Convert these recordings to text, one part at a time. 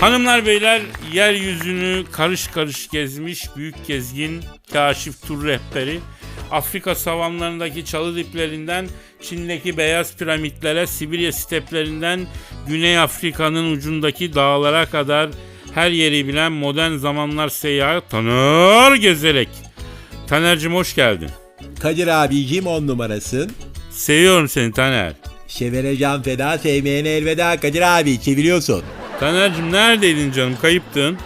Hanımlar beyler yeryüzünü karış karış gezmiş büyük gezgin kaşif tur rehberi Afrika savanlarındaki çalı diplerinden Çin'deki beyaz piramitlere Sibirya steplerinden Güney Afrika'nın ucundaki dağlara kadar her yeri bilen modern zamanlar seyyahı Taner Gezerek. Taner'cim hoş geldin. Kadir abicim on numarasın. Seviyorum seni Taner. Sevene can feda, sevmeyene elveda Kadir abi çeviriyorsun. Taner'cim neredeydin canım kayıptın?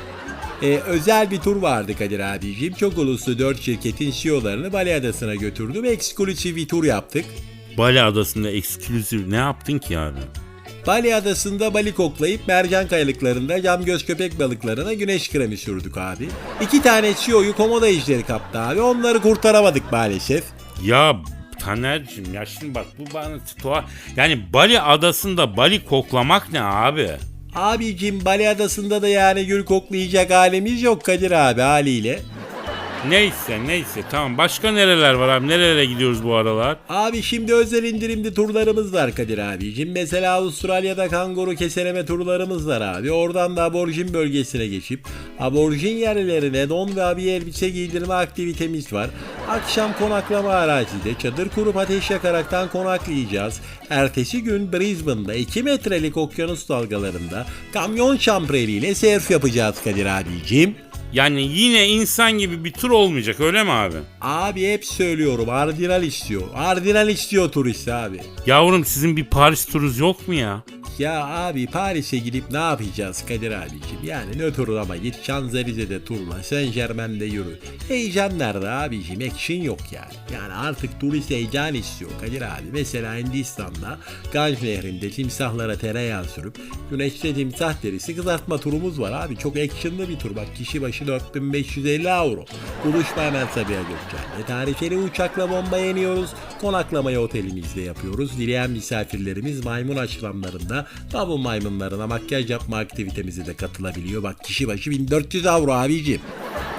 Ee, özel bir tur vardı Kadir abicim. Çok uluslu 4 şirketin CEO'larını Bali Adası'na götürdüm. Eksklusif bir tur yaptık. Bali adasında eksklusif ne yaptın ki abi? Bali Adası'nda balık koklayıp mercan kayalıklarında cam göz köpek balıklarına güneş kremi sürdük abi. İki tane CEO'yu komodo ejderi kaptı abi. Onları kurtaramadık maalesef. Ya Taner'cim ya şimdi bak bu bana tuhaf. Yani Bali adasında Bali koklamak ne abi? Abicim Bali Adası'nda da yani gül koklayacak halimiz yok Kadir abi haliyle. Neyse neyse tamam başka nereler var abi nerelere gidiyoruz bu aralar? Abi şimdi özel indirimli turlarımız var Kadir abicim. Mesela Avustralya'da kanguru keseleme turlarımız var abi. Oradan da aborjin bölgesine geçip aborjin yerlerine don ve abiye elbise giydirme aktivitemiz var. Akşam konaklama arazide çadır kurup ateş yakaraktan konaklayacağız. Ertesi gün Brisbane'da 2 metrelik okyanus dalgalarında kamyon şampreliyle surf yapacağız Kadir abicim. Yani yine insan gibi bir tur olmayacak öyle mi abi? Abi hep söylüyorum ardinal istiyor. Ardinal istiyor turist abi. Yavrum sizin bir Paris turunuz yok mu ya? Ya abi Paris'e gidip ne yapacağız Kadir abicim? Yani ne turlama git Şanzelize'de turla, Saint Germain'de yürü. Heyecan nerede abicim? Action yok yani. Yani artık turist heyecan istiyor Kadir abi. Mesela Hindistan'da Ganj Nehri'nde timsahlara tereyağı sürüp güneşte timsah derisi kızartma turumuz var abi. Çok actionlı bir tur. Bak kişi başı 4550 euro. Buluşma hemen Sabiha Gökçen'de. Tarifeli uçakla bomba yeniyoruz. Konaklamayı otelimizde yapıyoruz. Dileyen misafirlerimiz maymun tabu maymunlarına makyaj yapma aktivitemize de katılabiliyor. Bak kişi başı 1400 avro abicim.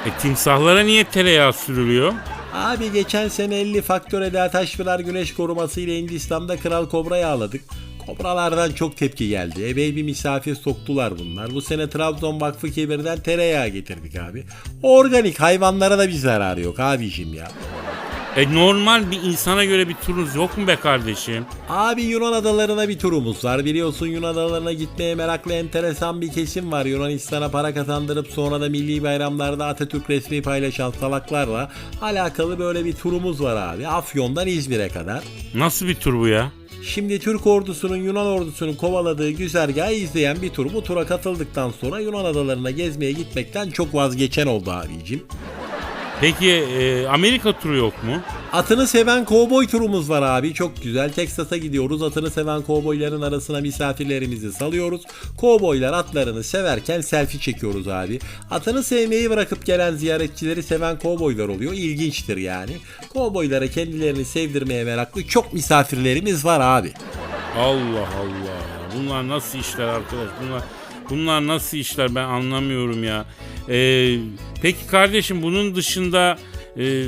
E timsahlara niye tereyağı sürülüyor? Abi geçen sene 50 faktör Eda Taşpınar güneş koruması ile Hindistan'da kral kobra yağladık. Kobralardan çok tepki geldi. Epey bir misafir soktular bunlar. Bu sene Trabzon Vakfı Kebir'den tereyağı getirdik abi. Organik hayvanlara da bir zararı yok abicim ya. E normal bir insana göre bir turunuz yok mu be kardeşim? Abi Yunan adalarına bir turumuz var. Biliyorsun Yunan adalarına gitmeye meraklı enteresan bir kesim var. Yunanistan'a para kazandırıp sonra da milli bayramlarda Atatürk resmi paylaşan salaklarla alakalı böyle bir turumuz var abi. Afyon'dan İzmir'e kadar. Nasıl bir tur bu ya? Şimdi Türk ordusunun Yunan ordusunun kovaladığı güzergahı izleyen bir tur. Bu tura katıldıktan sonra Yunan adalarına gezmeye gitmekten çok vazgeçen oldu abicim. Peki e, Amerika turu yok mu? Atını seven kovboy turumuz var abi. Çok güzel. Texas'a gidiyoruz. Atını seven kovboyların arasına misafirlerimizi salıyoruz. Kovboylar atlarını severken selfie çekiyoruz abi. Atını sevmeyi bırakıp gelen ziyaretçileri seven kovboylar oluyor. İlginçtir yani. Kovboylara kendilerini sevdirmeye meraklı çok misafirlerimiz var abi. Allah Allah. Bunlar nasıl işler arkadaş? Bunlar bunlar nasıl işler ben anlamıyorum ya. Ee, peki kardeşim bunun dışında e,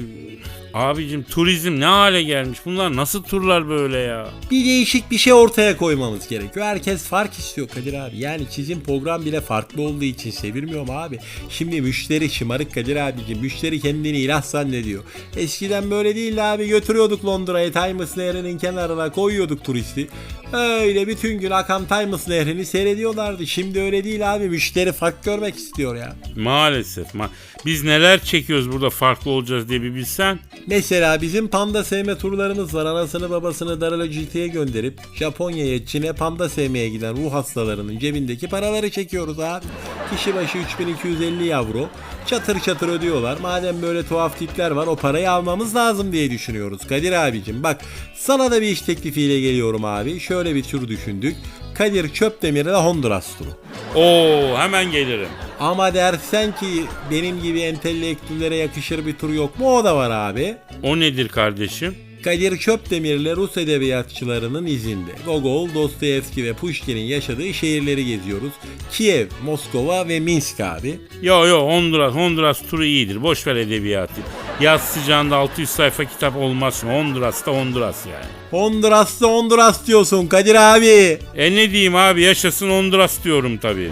abicim turizm ne hale gelmiş? Bunlar nasıl turlar böyle ya? bir değişik bir şey ortaya koymamız gerekiyor. Herkes fark istiyor Kadir abi. Yani sizin program bile farklı olduğu için sevilmiyor mu abi? Şimdi müşteri şımarık Kadir abicim. Müşteri kendini ilah zannediyor. Eskiden böyle değildi abi. Götürüyorduk Londra'ya Times Nehri'nin kenarına koyuyorduk turisti. Öyle bütün gün akan Times Nehri'ni seyrediyorlardı. Şimdi öyle değil abi. Müşteri fark görmek istiyor ya. Maalesef. Ma- Biz neler çekiyoruz burada farklı olacağız diye bir bilsen. Mesela bizim panda sevme turlarımız var. Anasını babasını Darala GT'ye gönderip Japonya'ya, Çin'e panda sevmeye giden ruh hastalarının cebindeki paraları çekiyoruz abi. Kişi başı 3250 yavro. Çatır çatır ödüyorlar. Madem böyle tuhaf tipler var o parayı almamız lazım diye düşünüyoruz. Kadir abicim bak sana da bir iş teklifiyle geliyorum abi. Şöyle bir tur düşündük. Kadir Çöpdemir'e Honduras turu. Oo hemen gelirim. Ama dersen ki benim gibi entelektüllere yakışır bir tur yok mu? O da var abi. O nedir kardeşim? Kadir Çöpdemir'le Rus edebiyatçılarının izinde. Gogol, Dostoyevski ve Pushkin'in yaşadığı şehirleri geziyoruz. Kiev, Moskova ve Minsk abi. Yo yo Honduras, Honduras turu iyidir. Boş ver edebiyatı. Yaz sıcağında 600 sayfa kitap olmaz mı? Honduras'ta Honduras yani. Honduras'ta Honduras diyorsun Kadir abi. E ne diyeyim abi yaşasın Honduras diyorum tabii.